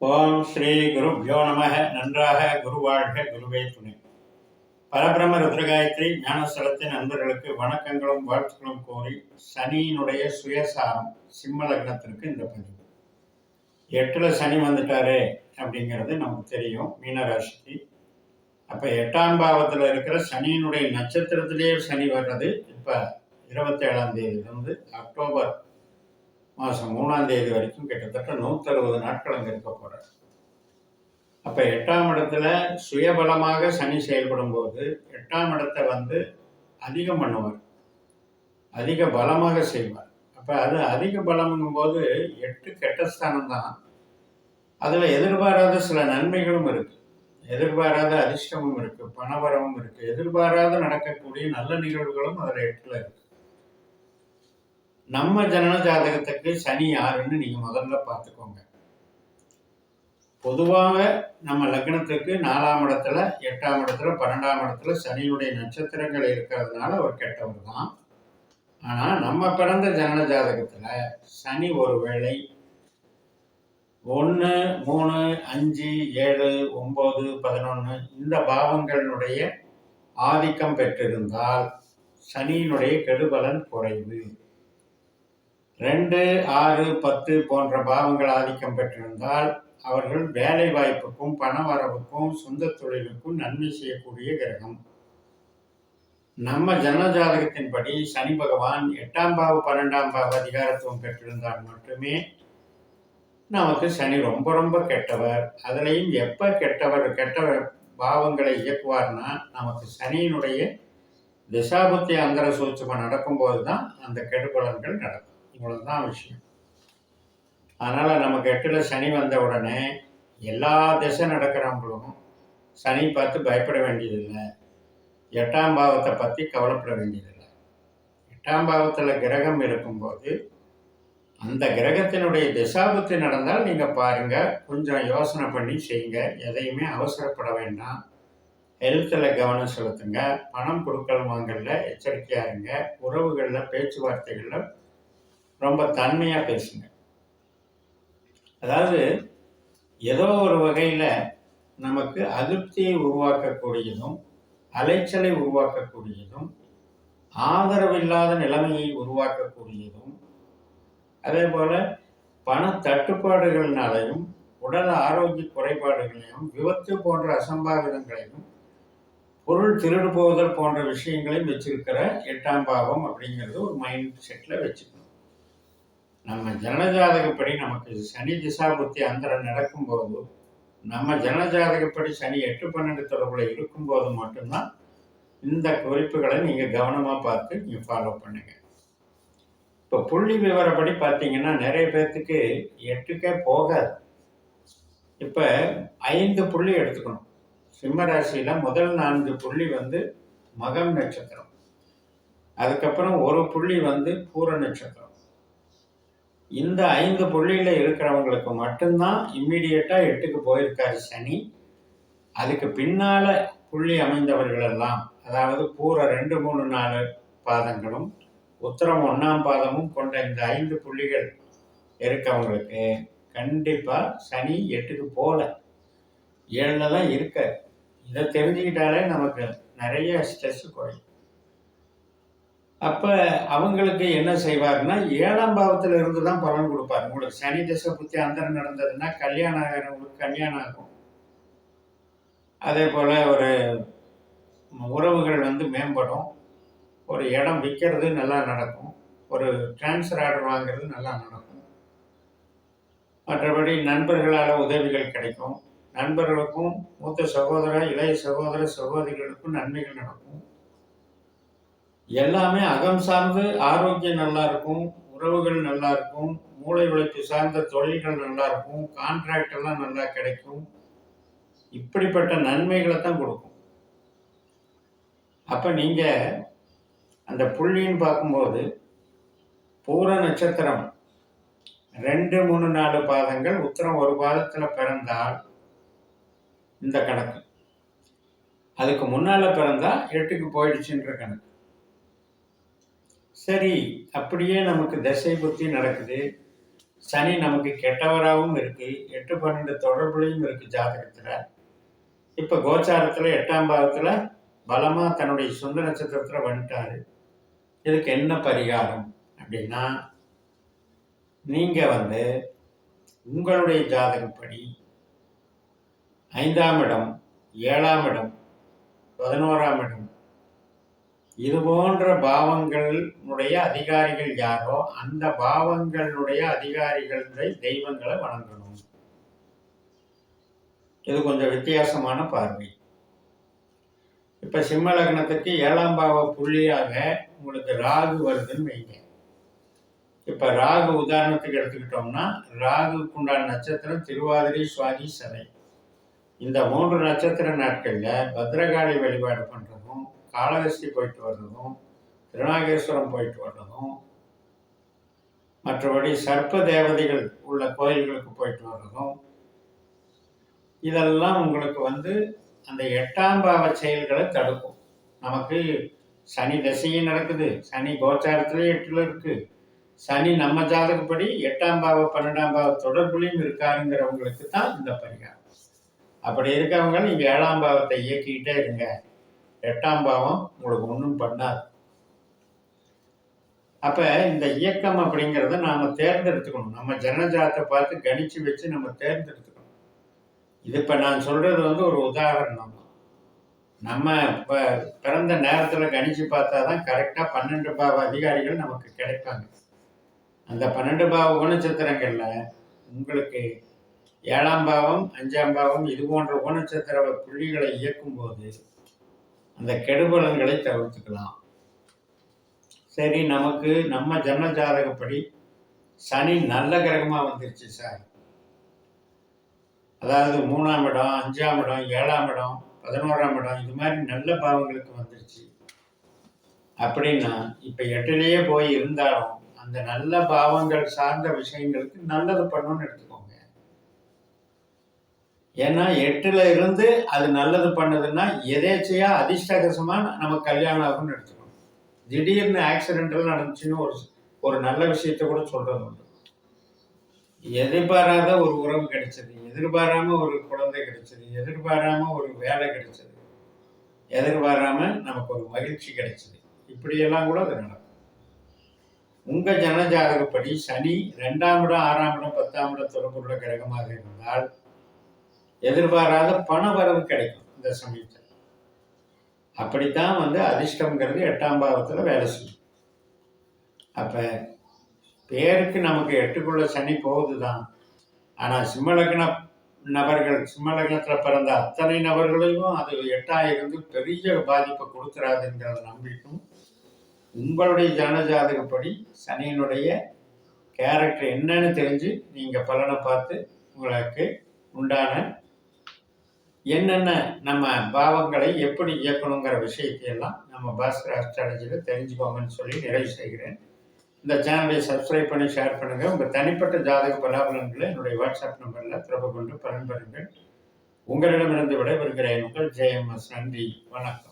ஓம் ஸ்ரீ குருப்யோ நம நன்றாக குருவாழ்க குருவே துணை. பரபிரம ருத்ரகாயத்ரி ஞானஸ்தலத்தின் நண்பர்களுக்கு வணக்கங்களும் வாழ்த்துக்களும் கோரி சனியினுடைய சுயசாரம் சிம்ம லக்னத்திற்கு இந்த பதிவு. எட்டுல சனி வந்துட்டாரு அப்படிங்கிறது நமக்கு தெரியும் மீனராசிக்கு. அப்ப எட்டாம் பாவத்துல இருக்கிற சனியினுடைய நட்சத்திரத்திலேயே சனி வர்றது இப்ப இருபத்தேழாம் தேதியிலிருந்து அக்டோபர் மாதம் மூணாம் தேதி வரைக்கும் கிட்டத்தட்ட நூற்றறுபது நாட்கள் அங்கே இருக்க போகிறார் அப்போ எட்டாம் இடத்துல சுயபலமாக சனி செயல்படும் போது எட்டாம் இடத்தை வந்து அதிகம் பண்ணுவார். அதிக பலமாக செய்வார். அப்போ அது அதிக பலம்ங்கும் போது எட்டு கெட்ட ஸ்தானம் தான் அதில் எதிர்பாராத சில நன்மைகளும் இருக்குது எதிர்பாராத அதிர்ஷ்டமும் இருக்குது பணவரமும் இருக்குது எதிர்பாராத நடக்கக்கூடிய நல்ல நிகழ்வுகளும் அதில் எட்டில் இருக்குது நம்ம ஜனன ஜாதகத்துக்கு சனி யாருன்னு நீங்கள் முதல்ல பார்த்துக்கோங்க. பொதுவாக நம்ம லக்னத்துக்கு நாலாம் இடத்துல எட்டாம் இடத்துல பன்னெண்டாம் இடத்துல சனியுடைய நட்சத்திரங்கள் இருக்கிறதுனால அவர் கெட்டவர் தான். ஆனால் நம்ம பிறந்த ஜனன ஜாதகத்தில் சனி ஒரு வேளை ஒன்று மூணு அஞ்சு ஏழு ஒம்பது பதினொன்று இந்த பாவங்களினுடைய ஆதிக்கம் பெற்றிருந்தால் சனியினுடைய கெடுபலன் குறைவு. ரெண்டு ஆறு பத்து போன்ற பாவங்கள் ஆதிக்கம் பெற்றிருந்தால் அவர்கள் வேலை வாய்ப்புக்கும் பண வரவுக்கும் சொந்த தொழிலுக்கும் நன்மை செய்யக்கூடிய கிரகம். நம்ம ஜனஜாதகத்தின்படி சனி பகவான் எட்டாம் பாவு பன்னெண்டாம் பாவு அதிகாரத்துவம் பெற்றிருந்தால் மட்டுமே நமக்கு சனி ரொம்ப ரொம்ப கெட்டவர். அதுலேயும் எப்போ கெட்டவர் கெட்டவர் பாவங்களை இயக்குவார்னா நமக்கு சனியினுடைய திசாபுத்தி அந்தர சூட்சமாக நடக்கும்போது தான் அந்த கெடுபலன்கள் நடக்கும். இவ்வளவுதான் விஷயம். அதனால் நமக்கு எட்டில் சனி வந்த உடனே எல்லா திசை நடக்கிறவங்களும் சனி பார்த்து பயப்பட வேண்டியதில்லை. எட்டாம் பாவத்தை பற்றி கவலைப்பட வேண்டியதில்லை. எட்டாம் பாவத்தில் கிரகம் இருக்கும்போது அந்த கிரகத்தினுடைய திசாபத்து நடந்தால் நீங்கள் பாருங்கள் கொஞ்சம் யோசனை பண்ணி செய்யுங்க. எதையுமே அவசரப்பட வேண்டாம். ஹெல்த்தில் கவனம் செலுத்துங்க. பணம் கொடுக்கல் வாங்கல எச்சரிக்கையாக இருங்க. உறவுகளில் பேச்சுவார்த்தைகளில் ரொம்ப தன்மையாக பேசுங்க. அதாவது ஏதோ ஒரு வகையில் நமக்கு அதிருப்தியை உருவாக்கக்கூடியதும் அலைச்சலை உருவாக்கக்கூடியதும் ஆதரவில்லாத நிலைமையை உருவாக்கக்கூடியதும் அதே போல் பண தட்டுப்பாடுகளினாலையும் உடல் ஆரோக்கிய குறைபாடுகளையும் விபத்து போன்ற அசம்பாவிதங்களையும் பொருள் திருடு போவதல் போன்ற விஷயங்களையும் வச்சிருக்கிற எட்டாம் பாவம் அப்படிங்கிறது ஒரு மைண்ட் செட்டில் வச்சுக்கணும். நம்ம ஜனஜாதகப்படி நமக்கு சனி திசாபுத்தி அந்தரம் நடக்கும்போது நம்ம ஜனஜாதகப்படி சனி எட்டு பன்னெண்டு தொடர்பில் இருக்கும்போது மட்டும்தான் இந்த குறிப்புகளை நீங்கள் கவனமாக பார்த்து நீங்கள் ஃபாலோ பண்ணுங்க. இப்போ புள்ளி விவரப்படி பார்த்தீங்கன்னா நிறைய பேர்த்துக்கு எட்டுக்கே போகாது. இப்போ ஐந்து புள்ளி எடுத்துக்கணும். சிம்ம ராசியில் முதல் நான்கு புள்ளி வந்து மகம் நட்சத்திரம். அதுக்கப்புறம் ஒரு புள்ளி வந்து பூர நட்சத்திரம். இந்த ஐந்து புள்ளியில் இருக்கிறவங்களுக்கு மட்டும்தான் இம்மிடியட்டாக எட்டுக்கு போயிருக்காரு சனி. அதுக்கு பின்னால் புள்ளி அமைந்தவர்கள் எல்லாம் அதாவது பூர ரெண்டு மூணு நாலு பாதங்களும் உத்தரம் ஒன்றாம் பாதமும் கொண்ட இந்த ஐந்து புள்ளிகள் இருக்கவங்களுக்கு கண்டிப்பாக சனி எட்டுக்கு போகல ஏழில் தான் இருக்க இதை தெரிஞ்சுக்கிட்டாலே நமக்கு நிறைய ஸ்ட்ரெஸ் குறையும் அப்போ அவங்களுக்கு என்ன செய்வார்னா ஏழாம் பாவத்தில் இருந்து தான் பலன் கொடுப்பார். உங்களுக்கு சனி தசை புத்தி அந்தரம் நடந்ததுன்னா கல்யாணம் ஆகிறவங்களுக்கு கல்யாணம் ஆகும். அதே போல் ஒரு உறவுகள் வந்து மேம்படும். ஒரு இடம் விற்கிறது நல்லா நடக்கும். ஒரு டிரான்ஸ்ஃபர் ஆர்டர் வாங்குறது நல்லா நடக்கும். மற்றபடி நண்பர்களால் உதவிகள் கிடைக்கும். நண்பர்களுக்கும் மூத்த சகோதர இளைய சகோதர சகோதரிகளுக்கும் நன்மைகள் நடக்கும். எல்லாமே அகம் சார்ந்து ஆரோக்கியம் நல்லா இருக்கும் உறவுகள் நல்லா இருக்கும் மூளை உழைப்பு சார்ந்த தொழில்கள் நல்லா இருக்கும் கான்ட்ராக்ட் எல்லாம் நல்லா கிடைக்கும். இப்படிப்பட்ட நன்மைகளை தான் கொடுக்கும். அப்போ நீங்கள் அந்த புள்ளின்னு பார்க்கும்போது பூர நட்சத்திரம் ரெண்டு மூணு நாலு பாதங்கள் உத்தரம் ஒரு பாதத்தில் பிறந்தால் இந்த கணக்கு. அதுக்கு முன்னால் பிறந்தால் எட்டுக்கு போயிடுச்சுன்ற கணக்கு. சரி அப்படியே நமக்கு தசை புத்தி நடக்குது. சனி நமக்கு கெட்டவராகவும் இருக்கு. எட்டு பன்னெண்டு தொடர்புலையும் இருக்கு ஜாதகத்துல. இப்ப கோச்சாரத்துல எட்டாம் பாகத்தில் பலமா தன்னுடைய சொந்த நட்சத்திரத்துல வந்துட்டாரு. இதுக்கு என்ன பரிகாரம் அப்படின்னா நீங்க வந்து உங்களுடைய ஜாதகப்படி ஐந்தாம் இடம் ஏழாம் இடம் பதினோராம் இடம் இது போன்ற பாவங்களுடைய அதிகாரிகள் யாரோ அந்த பாவங்களுடைய அதிகாரிகளுடைய தெய்வங்களை வணங்கணும். இது கொஞ்சம் வித்தியாசமான பார்வை. இப்ப சிம்ம லக்னத்துக்கு ஏழாம் பாவ புள்ளியாக உங்களுக்கு ராகு வருதுன்னு வைங்க. இப்ப ராகு உதாரணத்துக்கு எடுத்துக்கிட்டோம்னா ராகுக்கு உண்டான நட்சத்திரம் திருவாதிரை சுவாதி சதை இந்த மூன்று நட்சத்திர நாட்கள்ல பத்ரகாளி வழிபாடு பண்ணுறோம் காளகஸ்தி போயிட்டு வர்றதும் திருநாகேஸ்வரம் போயிட்டு வர்றதும் மற்றபடி சர்ப்ப தேவதைகள் உள்ள கோயில்களுக்கு போயிட்டு வர்றதும் இதெல்லாம் உங்களுக்கு வந்து அந்த எட்டாம் பாவ செயல்களை தடுக்கும். நமக்கு சனி தசையும் நடக்குது சனி கோச்சாரத்திலே எட்டுல இருக்கு. சனி நம்ம ஜாதகப்படி எட்டாம் பாவ பன்னெண்டாம் பாவ தொடர்புலையும் இருக்காருங்கிறவங்களுக்கு தான் இந்த பரிகாரம். அப்படி இருக்கவங்க நீங்கள் ஏழாம் பாவத்தை இயக்கிக்கிட்டே இருங்க. எட்டாம் பாவம் உங்களுக்கு ஒன்றும் பண்ணாது. அப்போ இந்த இயக்கம் அப்படிங்கிறத நாம் தேர்ந்தெடுத்துக்கணும். நம்ம ஜனஜாத்தை பார்த்து கணிச்சு வச்சு நம்ம தேர்ந்தெடுத்துக்கணும். இது இப்போ நான் சொல்கிறது வந்து ஒரு உதாரணம். நம்ம இப்போ பிறந்த நேரத்தில் கணிச்சு பார்த்தா தான் கரெக்டாக பன்னெண்டு பாவ அதிகாரிகள் நமக்கு கிடைப்பாங்க. அந்த பன்னெண்டு பாவ குணச்சத்திரங்கள்ல உங்களுக்கு ஏழாம் பாவம் அஞ்சாம் பாவம் இது போன்ற குணச்சத்திர புள்ளிகளை இயக்கும்போது அந்த கெடுபலன்களை தவிர்த்துக்கலாம். சரி நமக்கு நம்ம ஜன்ம ஜாதகப்படி சனி நல்ல கிரகமாக வந்துருச்சு சார். அதாவது மூணாம் இடம் அஞ்சாம் இடம் ஏழாம் இடம் பதினோராம் இடம் இது மாதிரி நல்ல பாவங்களுக்கு வந்துருச்சு. அப்படின்னா இப்போ எட்டுலேயே போய் இருந்தாலும் அந்த நல்ல பாவங்கள் சார்ந்த விஷயங்களுக்கு நல்லது பண்ணணும்னு எடுத்துக்கணும் ஏன்னா எட்டுல இருந்து அது நல்லது பண்ணுதுன்னா எதேச்சையா அதிர்ஷ்டகசமா நம்ம கல்யாணம் ஆகும்னு எடுத்துக்கணும். திடீர்னு ஆக்சிடென்டல் நடந்துச்சுன்னு ஒரு ஒரு நல்ல விஷயத்த கூட சொல்றது உண்டு. எதிர்பாராத ஒரு உறவு கிடைச்சது எதிர்பாராம ஒரு குழந்தை கிடைச்சது எதிர்பாராம ஒரு வேலை கிடைச்சது எதிர்பாராம நமக்கு ஒரு மகிழ்ச்சி கிடைச்சது. இப்படியெல்லாம் கூட அது நடக்கும். உங்க ஜனஜாதகப்படி சனி ரெண்டாம் இடம் ஆறாம் இடம் பத்தாம் இடம் தொடர்புள்ள கிரகமாக இருந்தால் எதிர்பாராத பண வரவு கிடைக்கும் இந்த சமயத்தில். அப்படித்தான் வந்து அதிர்ஷ்டம்ங்கிறது எட்டாம் பாவத்தில் வேலை செய்யும். அப்போ பேருக்கு நமக்கு எட்டுக்குள்ள சனி போகுது தான் ஆனால் சிம்மலக்ன நபர்கள் சிம்மலக்னத்தில் பிறந்த அத்தனை நபர்களையும் அது எட்டாக இருந்து பெரிய பாதிப்பை கொடுத்துறாதுங்கிறத நம்பிக்கும். உங்களுடைய ஜனஜாதகப்படி சனியினுடைய கேரக்டர் என்னன்னு தெரிஞ்சு நீங்கள் பலனை பார்த்து உங்களுக்கு உண்டான என்னென்ன நம்ம பாவங்களை எப்படி இயக்கணுங்கிற விஷயத்தையெல்லாம் நம்ம பாஸ்கர் அஸ்ட்ராலஜியில் தெரிஞ்சுக்கோங்கன்னு சொல்லி நிறைவு செய்கிறேன். இந்த சேனலை சப்ஸ்கிரைப் பண்ணி ஷேர் பண்ணுங்கள் உங்கள் தனிப்பட்ட ஜாதக பலாபலன்களை என்னுடைய வாட்ஸ்அப் நம்பரில் தொடர்பு கொண்டு பலன் பெறுங்கள் உங்களிடமிருந்து விடைபெறுகிறேன். உங்கள் ஜெயம்எஸ் நன்றி. வணக்கம்.